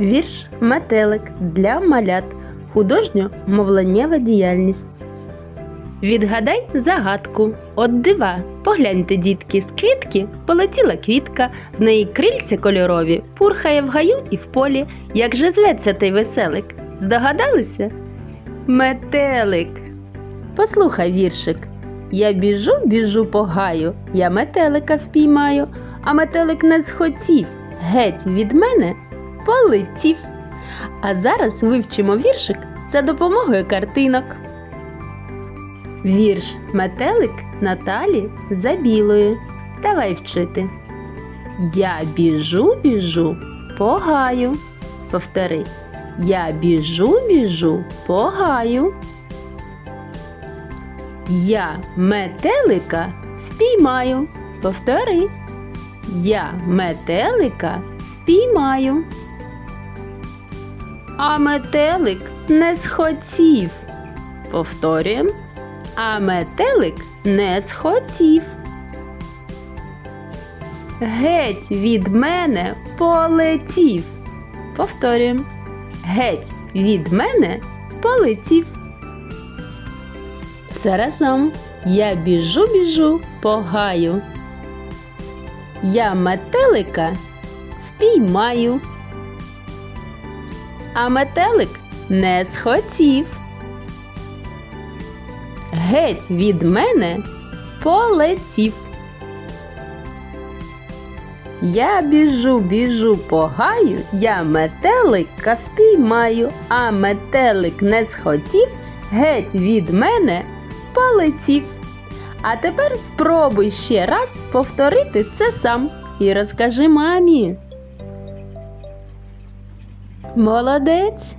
Вірш Метелик для малят. Художньо-мовленнєва діяльність. Відгадай загадку. От дива. Погляньте, дітки, з квітки полетіла квітка, в неї крильця кольорові, пурхає в гаю і в полі. Як же зветься той веселик? Здогадалися? Метелик. Послухай віршик. Я біжу, біжу по гаю, я метелика впіймаю, а метелик не схотів, геть від мене полетів. А зараз вивчимо віршик за допомогою картинок. Вірш Метелик Наталі Забілої. Давай вчити. Я біжу, біжу по гаю. Повтори. Я біжу, біжу по гаю. Я метелика впіймаю. Повтори. Я метелика впіймаю. А метелик не схотів. Повторюємо. А метелик не схотів. Геть від мене полетів. Повторюємо. Геть від мене полетів. Все разом. Я біжу, біжу по гаю. Я метелика впіймаю. А метелик не схотів. Геть від мене полетів. Я біжу, біжу по гаю, я метелика впіймаю, а метелик не схотів, геть від мене полетів. А тепер спробуй ще раз повторити це сам і розкажи мамі. Молодець!